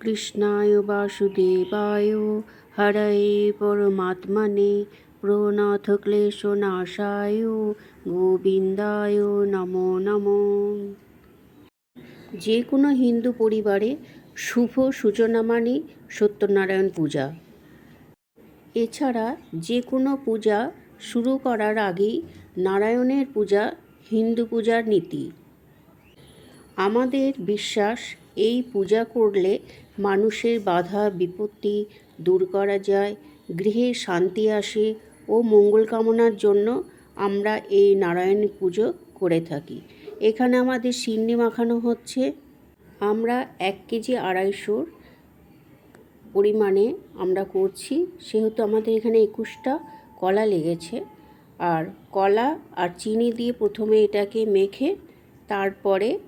কৃষ্ণায় বাসুদেবায় হরয়ে পরমাত্মনে প্রণথ ক্লেশনাশায় গোবিন্দায় নমো নমো। যে কোনো হিন্দু পরিবারে শুভ সূচনা মানে সত্যনারায়ণ পূজা। এছাড়া যে কোনো পূজা শুরু করার আগেই নারায়ণের পূজা হিন্দু পূজার নীতি। আমাদের বিশ্বাস এই পূজা করলে মানুষের বাধা, বিপত্তি দূর করা যায়। গৃহে শান্তি আসে ও মঙ্গল কামনার জন্য আমরা এই নারায়ণ পুজো করে থাকি। এখানে আমাদের সিন্নি মাখানো হচ্ছে। আমরা এক কেজি আড়াইশোর পরিমাণে আমরা করছি। সেহেতু আমাদের এখানে একুশটা কলা লেগেছে। আর কলা আর চিনি দিয়ে প্রথমে এটাকে মেখে তারপরে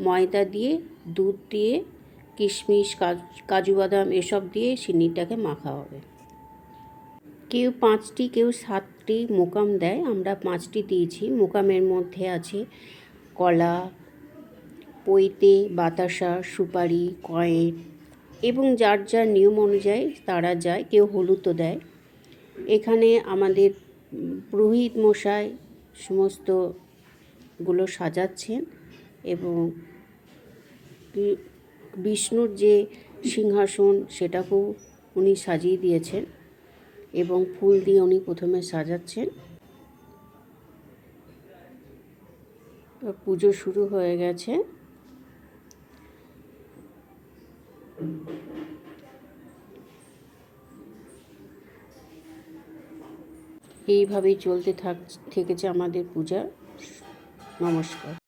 ময়দা দিয়ে, দুধ দিয়ে, কিশমিশ, কাজু বাদাম এসব দিয়ে সিন্নিটাকে মাখা হবে। কেউ পাঁচটি, কেউ সাতটি মোকাম দেয়। আমরা পাঁচটি দিয়েছি। মোকামের মধ্যে আছে কলা পৈতে বাতাসা, সুপারি, কয়েন এবং যার যার নিয়ম অনুযায়ী তারা যায়। কেউ হলুদও দেয়। এখানে আমাদের পুরোহিত মশাই সমস্তগুলো সাজাচ্ছেন। এবং বিষ্ণুর যে সিংহাসন সেটাকেও উনি সাজিয়ে দিয়েছেন এবং ফুল দিয়ে উনি প্রথমে সাজাচ্ছেন। পুজো শুরু হয়ে গেছে। এইভাবেই চলতে থাক, থেকেছে আমাদের পূজা। নমস্কার।